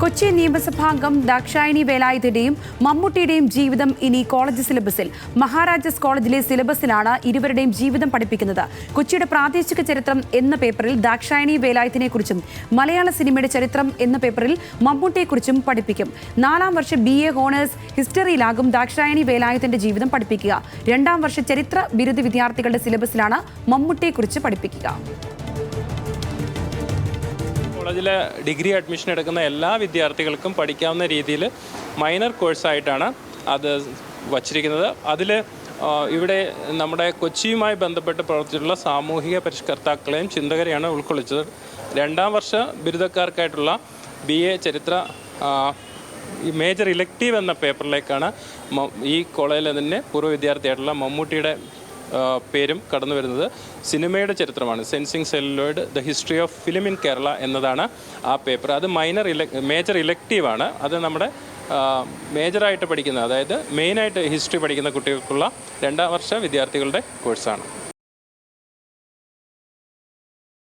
കൊച്ചി നിയമസഭാംഗം ദാക്ഷായണി വേലായുധന്റെയും മമ്മൂട്ടിയുടെയും ജീവിതം ഇനി കോളേജ് സിലബസിൽ. മഹാരാജാസ് കോളേജിലെ സിലബസിലാണ് ഇരുവരുടെയും ജീവിതം പഠിപ്പിക്കുന്നത്. കൊച്ചിയുടെ പ്രാദേശിക ചരിത്രം എന്ന പേപ്പറിൽ ദാക്ഷായണി വേലായുധനെ കുറിച്ചും മലയാള സിനിമയുടെ ചരിത്രം എന്ന പേപ്പറിൽ മമ്മൂട്ടിയെക്കുറിച്ചും പഠിപ്പിക്കും. നാലാം വർഷ ബി എ ഹോണേഴ്സ് ഹിസ്റ്ററിയിലാകും ദാക്ഷായണി വേലായുധന്റെ ജീവിതം പഠിപ്പിക്കുക. രണ്ടാം വർഷ ചരിത്ര ബിരുദ വിദ്യാർത്ഥികളുടെ സിലബസിലാണ് മമ്മൂട്ടിയെക്കുറിച്ച് പഠിപ്പിക്കുക. കോളേജിലെ ഡിഗ്രി അഡ്മിഷൻ എടുക്കുന്ന എല്ലാ വിദ്യാർത്ഥികൾക്കും പഠിക്കാവുന്ന രീതിയിൽ മൈനർ കോഴ്സായിട്ടാണ് അത് വച്ചിരിക്കുന്നത്. അതിൽ ഇവിടെ നമ്മുടെ കൊച്ചിയുമായി ബന്ധപ്പെട്ട് പ്രവർത്തിച്ചിട്ടുള്ള സാമൂഹിക പരിഷ്കർത്താക്കളെയും ചിന്തകരെയാണ് ഉൾക്കൊള്ളിച്ചത്. രണ്ടാം വർഷ ബിരുദക്കാർക്കായിട്ടുള്ള ബി എ ചരിത്ര മേജർ ഇലക്റ്റീവ് എന്ന പേപ്പറിലേക്കാണ് ഈ കോളേജിലെ തന്നെ പൂർവ വിദ്യാർത്ഥിയായിട്ടുള്ള മമ്മൂട്ടിയുടെ പേരും കടന്നു വരുന്നത്. സിനിമയുടെ ചരിത്രമാണ്. Sensing celluloid the history of film in Kerala എന്നതാണ് ആ പേപ്പർ. അത് മൈനർ ഇല മേജർ ഇലക്റ്റീവാണ് അത് നമ്മുടെ മേജറായിട്ട് പഠിക്കുന്ന അതായത് മെയിനായിട്ട് ഹിസ്റ്ററി പഠിക്കുന്ന കുട്ടികൾക്കുള്ള രണ്ടാം വർഷ വിദ്യാർത്ഥികളുടെ കോഴ്സാണ്